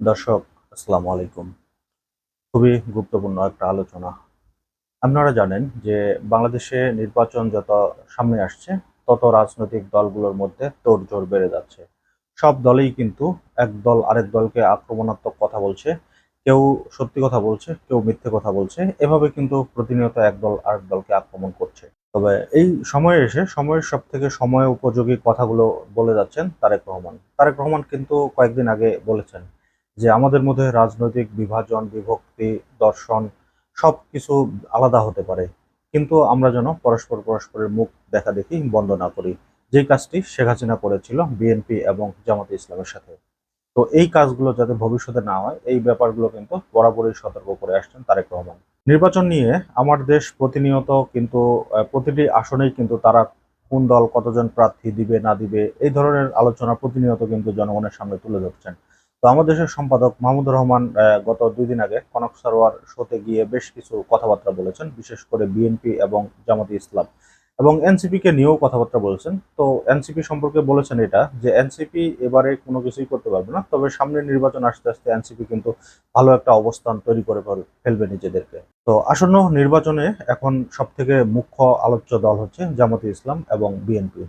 দর্শক, আসসালামু আলাইকুম। খুবই গুরুত্বপূর্ণ একটা আলোচনা। আপনারা জানেন যে বাংলাদেশে নির্বাচন যত সামনে আসছে, তত রাজনৈতিক দলগুলোর মধ্যে তোড়জোড় বেড়ে যাচ্ছে। সব দলেই কিন্তু এক দল আরেক দলকে আক্রমণাত্মক কথা বলছে, কেউ সত্যি কথা বলছে, কেউ মিথ্যে কথা বলছে, এভাবে কিন্তু প্রতিনিয়ত এক দল আরেক দলকে আক্রমণ করছে। তবে এই সময়ে এসে সময়ের সব থেকে সময় উপযোগী কথাগুলো বলে যাচ্ছেন তারেক রহমান। তারেক রহমান কিন্তু কয়েকদিন আগে বলেছেন যে আমাদের মধ্যে রাজনৈতিক বিভাজন, বিভক্তি, দর্শন সব কিছু আলাদা হতে পারে। কিন্তু আমরা যেন পরস্পর পরস্পরের মুখ দেখা দেখি, বন্ধ না করি। যেই কাজটি শেখ হাসিনা করেছিল বিএনপি এবং জামাতে ইসলামের সাথে। তো এই কাজগুলো যাতে ভবিষ্যতে না হয়, এই ব্যাপারগুলো কিন্তু বরাবরই সতর্ক করে আসছেন তারেক রহমান। নির্বাচন নিয়ে আমার দেশ প্রতিনিয়ত কিন্তু প্রতিটি আসনেই কিন্তু তারা কোন দল কতজন প্রার্থী দিবে, না দিবে, এই ধরনের আলোচনা প্রতিনিয়ত কিন্তু জনগণের সামনে তুলে ধরছেন। তো আমাদের দেশের সম্পাদক মাহমুদুর রহমান গত দুই দিন আগে কনক সারোয়ার শোতে গিয়ে বেশ কিছু কথাবার্তা বলেছেন, বিশেষ করে বিএনপি এবং জামাতি ইসলাম। এবং এনসিপি কে নিয়েও কথাবার্তা বলেছেন। তো এনসিপি সম্পর্কে বলেছেন এটা, যে এনসিপি এবারে কোনো কিছুই করতে পারবে না, তবে সামনের নির্বাচন আসতে আসতে এনসিপি কিন্তু ভালো একটা অবস্থান তৈরি করে ফেলবে নিজেদেরকে। তো আসন্ন নির্বাচনে এখন সব থেকে মুখ্য আলোচ্য দল হচ্ছে জামাতি ইসলাম এবং বিএনপি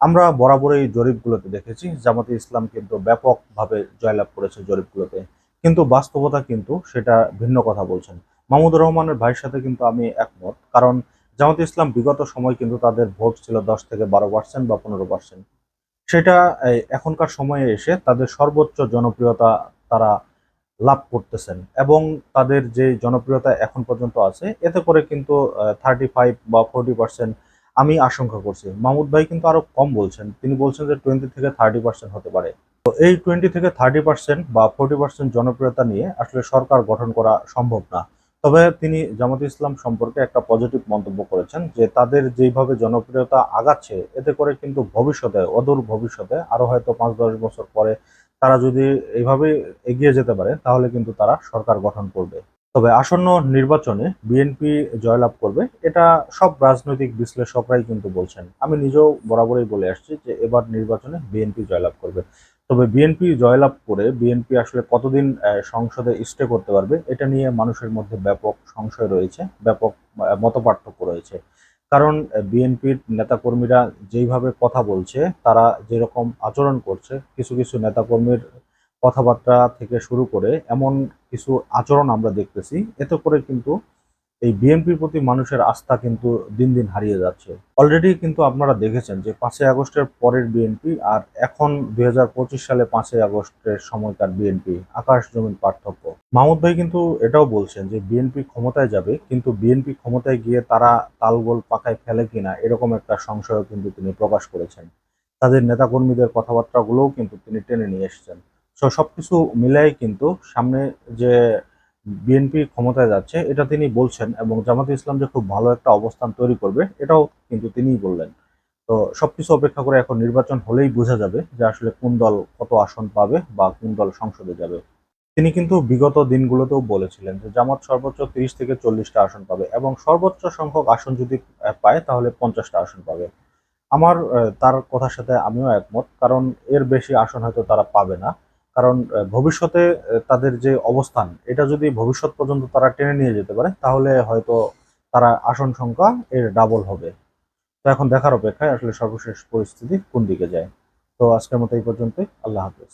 আমরা বরাবরই জরিপগুলোতে দেখেছি, জামাতে ইসলাম কিন্তু ব্যাপকভাবে জয়লাভ করেছে জরিপগুলোতে। কিন্তু বাস্তবতা কিন্তু সেটা ভিন্ন কথা বলছেন। মাহমুদুর রহমানের ভাইয়ের সাথে কিন্তু আমি একমত, কারণ জামাতে ইসলাম বিগত সময় কিন্তু তাদের ভোট ছিল দশ থেকে বারো পার্সেন্ট বা পনেরো পার্সেন্ট সেটা এখনকার সময়ে এসে তাদের সর্বোচ্চ জনপ্রিয়তা তারা লাভ করতেছেন এবং তাদের যে জনপ্রিয়তা এখন পর্যন্ত আছে, এতে করে কিন্তু থার্টি ফাইভ বা ফোরটি পার্সেন্ট আমি আশঙ্কা করছি। মাহমুদ ভাই কিন্তু আরও কম বলছেন। তিনি বলছেন যে টোয়েন্টি থেকে থার্টি পার্সেন্ট হতে পারে। তো এই টোয়েন্টি থেকে থার্টি পার্সেন্ট বা ফোরটি পার্সেন্ট জনপ্রিয়তা নিয়ে আসলে সরকার গঠন করা সম্ভব না। তবে তিনি জামাত ইসলাম সম্পর্কে একটা পজিটিভ মন্তব্য করেছেন যে তাদের যেইভাবে জনপ্রিয়তা আগাচ্ছে, এতে করে কিন্তু ভবিষ্যতে, অদূর ভবিষ্যতে, আরও হয়তো পাঁচ দশ বছর পরে তারা যদি এইভাবে এগিয়ে যেতে পারে, তাহলে কিন্তু তারা সরকার গঠন করবে। তবে আসন্ন নির্বাচনে বিএনপি জয়লাভ করবে, এটা সব রাজনৈতিক বিশ্লেষকরাই কিন্তু বলছেন। আমি নিজেও বরাবরই বলে আসছি যে এবার নির্বাচনে বিএনপি জয়লাভ করবে। তবে বিএনপি জয়লাভ করে বিএনপি আসলে কতদিন সংসদে স্টে করতে পারবে, এটা নিয়ে মানুষের মধ্যে ব্যাপক সংশয় রয়েছে, ব্যাপক মত পার্থক্য রয়েছে। কারণ বিএনপির নেতাকর্মীরা যেইভাবে কথা বলছে, তারা যেরকম আচরণ করছে, কিছু কিছু নেতাকর্মীর কথাবার্তা থেকে শুরু করে এমন কিছু আচরণ আমরা দেখতেছি। এতে করে কিন্তু এই বিএনপির প্রতি মানুষের আস্থা কিন্তু দিন দিন হারিয়ে যাচ্ছে। অলরেডি কিন্তু আপনারা দেখেছেন যে পাঁচই আগস্টের পরের বিএনপি আর এখন দুই হাজার পঁচিশ সালে পাঁচই আগস্টের সময়কার বিএনপি, আকাশ জমিন পার্থক্য। মাহমুদ ভাই কিন্তু এটাও বলছেন যে বিএনপি ক্ষমতায় যাবে, কিন্তু বিএনপি ক্ষমতায় গিয়ে তারা তালগোল পাকায় ফেলে কিনা এরকম একটা সংশয় কিন্তু তিনি প্রকাশ করেছেন। তাদের নেতাকর্মীদের কথাবার্তাগুলোও কিন্তু তিনি টেনে নিয়ে এসেছেন। সো সবকিছু মিলাই কিন্তু সামনে যে বিএনপি ক্ষমতায় যাচ্ছে, এটা তিনি বলছেন এবং জামাতে ইসলাম যে খুব ভালো একটা অবস্থান তৈরি করবে, এটাও কিন্তু তিনিই বললেন। তো সবকিছু অপেক্ষা করে এখন নির্বাচন হলেই বোঝা যাবে যে আসলে কোন দল কত আসন পাবে বা কোন দল সংসদে যাবে। তিনি কিন্তু বিগত দিনগুলোতেও বলেছিলেন যে জামাত সর্বোচ্চ তিরিশ থেকে চল্লিশটা আসন পাবে এবং সর্বোচ্চ সংখ্যক আসন যদি পায় তাহলে পঞ্চাশটা আসন পাবে। আমার তার কথার সাথে আমিও একমত, কারণ এর বেশি আসন হয়তো তারা পাবে না। কারণ ভবিষ্যতে তাদের যে অবস্থান, এটা যদি ভবিষ্যৎ পর্যন্ত তারা টেনে নিয়ে যেতে পারে, তাহলে হয়তো তারা আসন সংখ্যা এর ডাবল হবে। তো এখন দেখার অপেক্ষায় আসলে সর্বশেষ পরিস্থিতি কোন দিকে যায়। তো আজকের মতো এই পর্যন্তই। আল্লাহ হাফেজ।